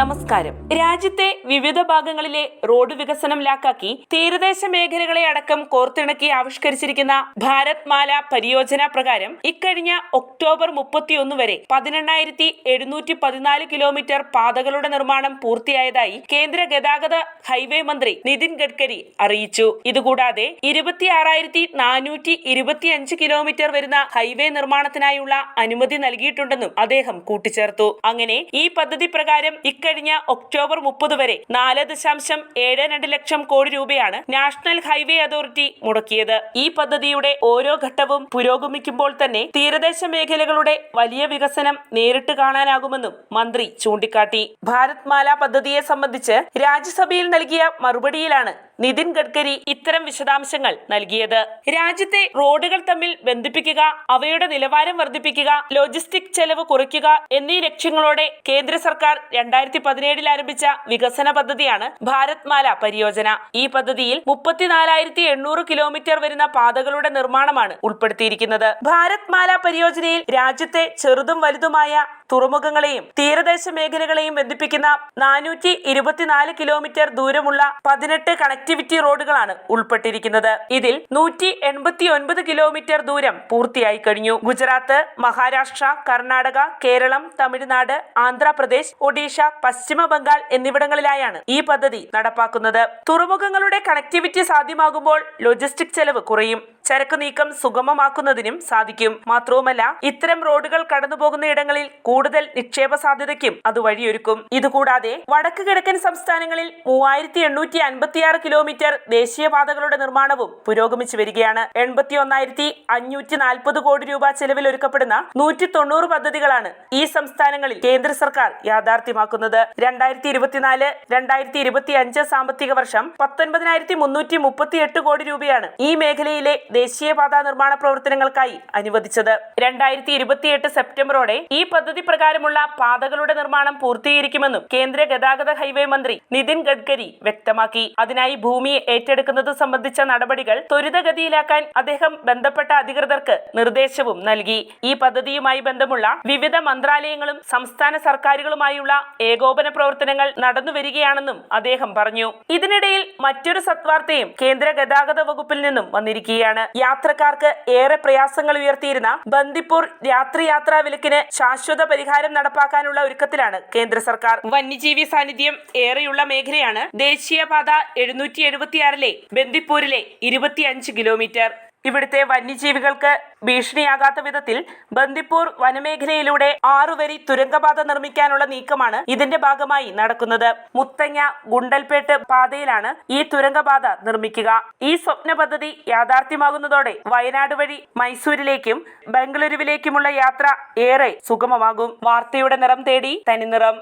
നമസ്കാരം. രാജ്യത്തെ വിവിധ ഭാഗങ്ങളിലെ റോഡ് വികസനം ലാക്കാക്കി തീരദേശ മേഖലകളെ അടക്കം കോർത്തിണക്കി ആവിഷ്കരിച്ചിരിക്കുന്ന ഭാരത് മാല പരിയോജന പ്രകാരം ഇക്കഴിഞ്ഞ ഒക്ടോബർ മുപ്പത്തിയൊന്ന് വരെ പതിനെണ്ണായിരത്തി എഴുന്നൂറ്റി പതിനാല് കിലോമീറ്റർ പാതകളുടെ നിർമ്മാണം പൂർത്തിയായതായി കേന്ദ്ര ഗതാഗത ഹൈവേ മന്ത്രി നിതിൻ ഗഡ്കരി അറിയിച്ചു. ഇതുകൂടാതെ ഇരുപത്തിയാറായിരത്തി നാനൂറ്റി ഇരുപത്തിയഞ്ച് കിലോമീറ്റർ വരുന്ന ഹൈവേ നിർമ്മാണത്തിനായുള്ള അനുമതി നൽകിയിട്ടുണ്ടെന്നും അദ്ദേഹം കൂട്ടിച്ചേർത്തു. അങ്ങനെ ഈ പദ്ധതി പ്രകാരം ഇക്കഴിഞ്ഞ ഒക്ടോബർ മുപ്പത് വരെ നാല് ദശാംശം ഏഴ് രണ്ട് ലക്ഷം കോടി രൂപയാണ് നാഷണൽ ഹൈവേ അതോറിറ്റി മുടക്കിയത്. ഈ പദ്ധതിയുടെ ഓരോ ഘട്ടവും പുരോഗമിക്കുമ്പോൾ തന്നെ തീരദേശ മേഖലകളുടെ വലിയ വികസനം നേരിട്ട് കാണാനാകുമെന്നും മന്ത്രി ചൂണ്ടിക്കാട്ടി. ഭാരത് മാല പദ്ധതിയെ സംബന്ധിച്ച് രാജ്യസഭയിൽ നൽകിയ മറുപടിയിലാണ് നിതിൻ ഗഡ്കരി ഇത്തരം വിശദാംശങ്ങൾ നൽകിയത്. രാജ്യത്തെ റോഡുകൾ തമ്മിൽ ബന്ധിപ്പിക്കുക അവയുടെ നിലവാരം വർദ്ധിപ്പിക്കുക ലോജിസ്റ്റിക് ചെലവ് കുറയ്ക്കുക എന്നീ ലക്ഷ്യങ്ങളോടെ കേന്ദ്ര സർക്കാർ രണ്ടായിരത്തി പതിനേഴിൽ ആരംഭിച്ച വികസന പദ്ധതിയാണ് ഭാരത് മാല പരിയോജന. ഈ പദ്ധതിയിൽ മുപ്പത്തിനാലായിരത്തി എണ്ണൂറ് കിലോമീറ്റർ വരുന്ന പാതകളുടെ നിർമ്മാണമാണ് ഉൾപ്പെടുത്തിയിരിക്കുന്നത്. ഭാരത് മാല പരിയോജനയിൽ രാജ്യത്തെ ചെറുതും വലുതുമായ തുറമുഖങ്ങളെയും തീരദേശ മേഖലകളെയും ബന്ധിപ്പിക്കുന്ന നാനൂറ്റി ഇരുപത്തിനാല് കിലോമീറ്റർ ദൂരമുള്ള പതിനെട്ട് കണക്ടിവിറ്റി റോഡുകളാണ് ഉൾപ്പെട്ടിരിക്കുന്നത്. ഇതിൽ നൂറ്റി എൺപത്തി ഒൻപത് കിലോമീറ്റർ ദൂരം പൂർത്തിയായി കഴിഞ്ഞു. ഗുജറാത്ത് മഹാരാഷ്ട്ര കർണാടക കേരളം തമിഴ്നാട് ആന്ധ്രാപ്രദേശ് ഒഡീഷ പശ്ചിമ ബംഗാൾ എന്നിവിടങ്ങളിലായാണ് ഈ പദ്ധതി നടപ്പാക്കുന്നത്. തുറമുഖങ്ങളുടെ കണക്ടിവിറ്റി സാധ്യമാകുമ്പോൾ ലോജിസ്റ്റിക് ചെലവ് കുറയും. ചരക്ക് നീക്കം സുഗമമാക്കുന്നതിനും സാധിക്കും. മാത്രവുമല്ല ഇത്തരം റോഡുകൾ കടന്നുപോകുന്ന ഇടങ്ങളിൽ കൂടുതൽ നിക്ഷേപ സാധ്യതയ്ക്കും അത് വഴിയൊരുക്കും. ഇതുകൂടാതെ വടക്ക് കിഴക്കൻ സംസ്ഥാനങ്ങളിൽ മൂവായിരത്തി എണ്ണൂറ്റി അൻപത്തിയാറ് കിലോമീറ്റർ ദേശീയപാതകളുടെ നിർമ്മാണവും പുരോഗമിച്ചു വരികയാണ്. എൺപത്തി ഒന്നായിരത്തി അഞ്ഞൂറ്റി നാൽപ്പത് കോടി രൂപ ചെലവിൽ ഒരുക്കപ്പെടുന്ന നൂറ്റി തൊണ്ണൂറ് പദ്ധതികളാണ് ഈ സംസ്ഥാനങ്ങളിൽ കേന്ദ്ര സർക്കാർ യാഥാർത്ഥ്യമാക്കുന്നത്. രണ്ടായിരത്തി ഇരുപത്തിനാല് രണ്ടായിരത്തി ഇരുപത്തി അഞ്ച് സാമ്പത്തിക വർഷം പത്തൊൻപതിനായിരത്തി മുന്നൂറ്റി മുപ്പത്തി എട്ട് കോടി രൂപയാണ് ഈ മേഖലയിലെ ദേശീയപാത നിർമ്മാണ പ്രവർത്തനങ്ങൾക്കായി അനുവദിച്ചത്. രണ്ടായിരത്തി ഇരുപത്തിയെട്ട് സെപ്റ്റംബറോടെ ഈ പദ്ധതി പ്രകാരമുള്ള പാതകളുടെ നിർമ്മാണം പൂർത്തീകരിക്കുമെന്നും കേന്ദ്ര ഗതാഗത ഹൈവേ മന്ത്രി നിതിൻ ഗഡ്കരി വ്യക്തമാക്കി. അതിനായി ഭൂമി ഏറ്റെടുക്കുന്നത് സംബന്ധിച്ച നടപടികൾ ത്വരിതഗതിയിലാക്കാൻ അദ്ദേഹം ബന്ധപ്പെട്ട അധികൃതർക്ക് നിർദ്ദേശവും നൽകി. ഈ പദ്ധതിയുമായി ബന്ധമുള്ള വിവിധ മന്ത്രാലയങ്ങളും സംസ്ഥാന സർക്കാരുകളുമായുള്ള ഏകോപന പ്രവർത്തനങ്ങൾ നടന്നുവരികയാണെന്നും അദ്ദേഹം പറഞ്ഞു. ഇതിനിടയിൽ മറ്റൊരു സത്വാർത്ഥയും കേന്ദ്ര ഗതാഗത വകുപ്പിൽ നിന്നും വന്നിരിക്കുകയാണ്. യാത്രക്കാർക്ക് ഏറെ പ്രയാസങ്ങൾ ഉയർത്തിയിരുന്ന ബന്ദിപ്പൂർ രാത്രി യാത്രാ വിലക്കിന് ശാശ്വത പരിഹാരം നടപ്പാക്കാനുള്ള ഒരുക്കത്തിലാണ് കേന്ദ്ര സർക്കാർ. വന്യജീവി സാന്നിധ്യം ഏറെയുള്ള മേഖലയാണ് ദേശീയപാത എഴുന്നൂറ്റി എഴുപത്തിയാറിലെ ബന്ദിപ്പൂരിലെ ഇരുപത്തിയഞ്ച് കിലോമീറ്റർ. ഇവിടുത്തെ വന്യജീവികൾക്ക് ഭീഷണിയാകാത്ത വിധത്തിൽ ബന്ദിപ്പൂർ വനമേഖലയിലൂടെ ആറുവരി തുരങ്കപാത നിർമ്മിക്കാനുള്ള നീക്കമാണ് ഇതിന്റെ ഭാഗമായി നടക്കുന്നത്. മുത്തങ്ങ ഗുണ്ടൽപേട്ട് പാതയിലാണ് ഈ തുരങ്കപാത നിർമ്മിക്കുക. ഈ സ്വപ്ന പദ്ധതി യാഥാർത്ഥ്യമാകുന്നതോടെ വയനാട് വഴി മൈസൂരിലേക്കും ബംഗളൂരുവിലേക്കുമുള്ള യാത്ര ഏറെ സുഗമമാകും. വാർത്തയുടെ നിറം തേടി തനിനിറം.